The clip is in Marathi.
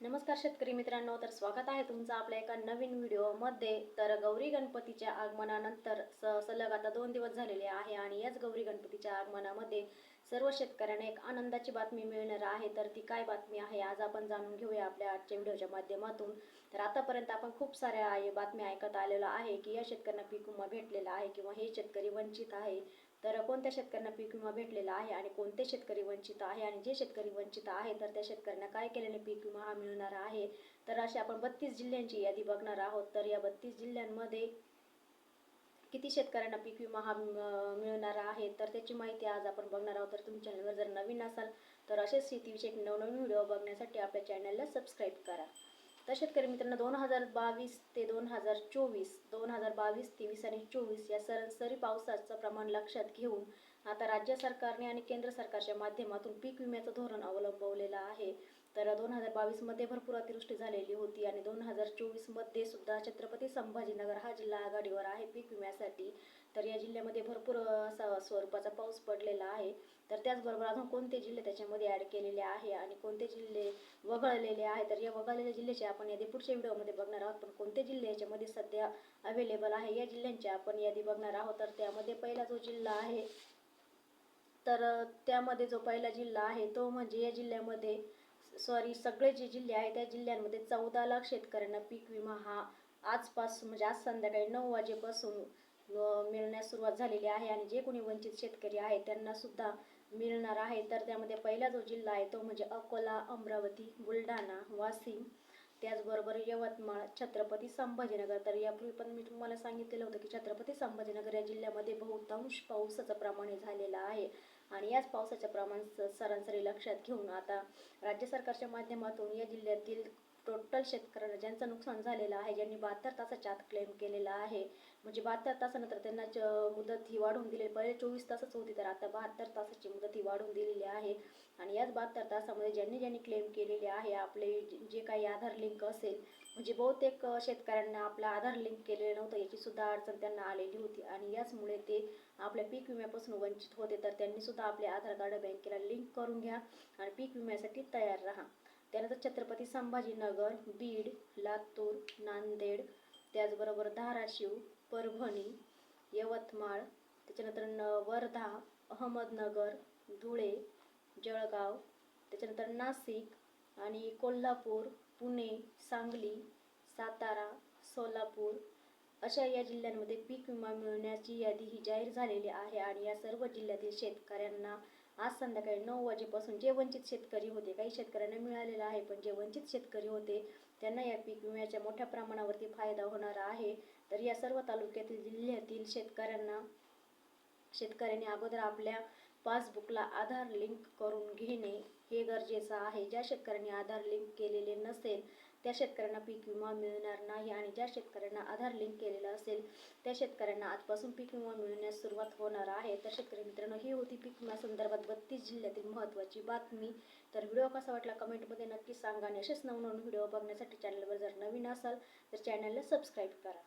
नमस्कार शेतकरी मित्रांनो तर स्वागत आहे तुमचं आपल्या एका नवीन व्हिडिओमध्ये. तर गौरी गणपतीच्या आगमनानंतर स सलग आता दोन दिवस झालेले आहे आणि याच गौरी गणपतीच्या आगमनामध्ये सर्व शेतकऱ्यांना एक आनंदाची बातमी मिळणार आहे. तर ती काय बातमी आहे आज आपण जाणून घेऊया आपल्या आजच्या व्हिडिओच्या माध्यमातून. तर आतापर्यंत आपण खूप साऱ्या बातम्या ऐकत आलेलो आहे की या शेतकऱ्यांना पीक विमा भेटलेला आहे किंवा हे शेतकरी वंचित आहे. तर कोणत्या शेतकऱ्यांना पीक विमा भेटलेला आहे आणि कोणते शेतकरी वंचित आहे आणि जे शेतकरी वंचित आहे तर त्या शेतकऱ्यांना काय केल्याने पीक विमा हा मिळणार आहे. तर अशी आपण बत्तीस जिल्ह्यांची यादी बघणार आहोत. तर या बत्तीस जिल्ह्यांमध्ये किती शेतकऱ्यांना पीक विमा हा मिळणार आहे? तर त्याची माहिती आज आपण बघणार आहोत. तर तुम्ही चॅनलवर जर नवीन असाल तर असेच शेतीविषयक नवनवीन व्हिडिओ बघण्यासाठी आपल्या चॅनलला सबस्क्राईब करा. तर शेतकरी मित्रांनो दोन हजार बावीस ते दोन हजार चोवीस दोन हजार बावीस तेवीस आणि चोवीस या सरासरी पावसाचं प्रमाण लक्षात घेऊन आता राज्य सरकारने आणि केंद्र सरकारच्या माध्यमातून पीक विम्याचं धोरण अवलंबवलेलं आहे. तर दोन हजार बावीसमध्ये भरपूर अतिवृष्टी झालेली होती आणि दोन हजार चोवीसमध्ये सुद्धा छत्रपती संभाजीनगर हा जिल्हा आघाडीवर आहे. पीक विम्यासाठी तर या जिल्ह्यामध्ये भरपूर असा स्वरूपाचा पाऊस पडलेला आहे. तर त्याचबरोबर अजून कोणते जिल्हे त्याच्यामध्ये ॲड केलेले आहे आणि कोणते जिल्हे वगळलेले आहे? तर या वगळलेल्या जिल्ह्याचे आपण यादी पुढच्या व्हिडिओमध्ये बघणार आहोत. पण कोणते जिल्हे याच्यामध्ये सध्या अवेलेबल आहे? या जिल्ह्यांची आपण यादी बघणार आहोत. तर त्यामध्ये पहिला जो जिल्हा आहे तर त्यामध्ये जो पहिला जिल्हा आहे तो म्हणजे या जिल्ह्यामध्ये सॉरी सगळे जे जिल्हे आहेत त्या जिल्ह्यांमध्ये चौदा लाख शेतकऱ्यांना पीक विमा हा आजपासून म्हणजे आज संध्याकाळी नऊ वाजेपासून मिळण्यास सुरुवात झालेली आहे आणि जे कोणी वंचित शेतकरी आहे त्यांना सुद्धा मिळणार आहे. तर त्यामध्ये पहिला जो जिल्हा आहे तो म्हणजे अकोला अमरावती बुलढाणा वाशिम त्याचबरोबर यवतमाळ छत्रपती संभाजीनगर. तर यापूर्वी पण मी तुम्हाला सांगितलेलं होतं की छत्रपती संभाजीनगर या जिल्ह्यामध्ये बहुतांश पावसाचं प्रमाण हे झालेलं आहे. आणि याच पावसाच्या प्रमाण सरासरी लक्षात घेऊन आता राज्य सरकारच्या माध्यमातून या जिल्ह्यातील टोटल शेतकऱ्यांना ज्यांचं नुकसान झालेलं आहे ज्यांनी बहात्तर तासाच्या आत क्लेम केलेला आहे म्हणजे बहात्तर तासानंतर त्यांना मुदत ही वाढवून दिलेली पहिले चोवीस तासच होती तर आता बहात्तर तासाची मुदत ही वाढवून दिलेली आहे. आणि याच बहात्तर तासामध्ये ज्यांनी ज्यांनी क्लेम केलेले आहे आपले जे- काही आधार लिंक असेल म्हणजे बहुतेक शेतकऱ्यांना आपला आधार लिंक केलेलं नव्हतं याची सुद्धा अडचण त्यांना आलेली होती. आणि याचमुळे ते आपल्या पीक विम्यापासून वंचित होते तर त्यांनी सुद्धा आपले आधार कार्ड बँकेला लिंक करून घ्या आणि पीक विम्यासाठी तयार राहा. त्यानंतर छत्रपती संभाजीनगर बीड लातूर नांदेड त्याचबरोबर धाराशिव परभणी यवतमाळ त्याच्यानंतर न वर्धा अहमदनगर धुळे जळगाव त्याच्यानंतर नाशिक आणि कोल्हापूर पुणे सांगली सातारा सोलापूर अशा या जिल्ह्यांमध्ये पीक विमा मिळण्याची यादी ही जाहीर झालेली आहे आणि या सर्व जिल्ह्यातील शेतकऱ्यांना आज संध्याकाळी नऊ वाजेपासून जे वंचित शेतकरी होते काही शेतकऱ्यांना मिळालेलं आहे पण जे वंचित शेतकरी होते त्यांना या पीक विम्याच्या मोठ्या प्रमाणावरती फायदा होणार आहे. तर या सर्व तालुक्यातील जिल्ह्यातील शेतकऱ्यांना शेतकऱ्यांनी अगोदर आपल्या पासबुकला आधार लिंक करून घेणे हे गरजेचं आहे. ज्या शेतकऱ्यांनी आधार लिंक केलेले नसेल त्या शेतकऱ्यांना पीक विमा मिळणार नाही आणि ज्या शेतकऱ्यांना आधार लिंक केलेला असेल त्या शेतकऱ्यांना आजपासून पीक विमा मिळण्यास सुरुवात होणार आहे. तर शेतकरी मित्रांनो ही होती पीक विमा संदर्भात बत्तीस जिल्ह्यातील महत्त्वाची बातमी. तर व्हिडिओ कसा वाटला कमेंटमध्ये नक्की सांगा आणि असेच नवनवीन व्हिडिओ बघण्यासाठी चॅनलवर जर नवीन असाल तर चॅनलला सबस्क्राईब करा.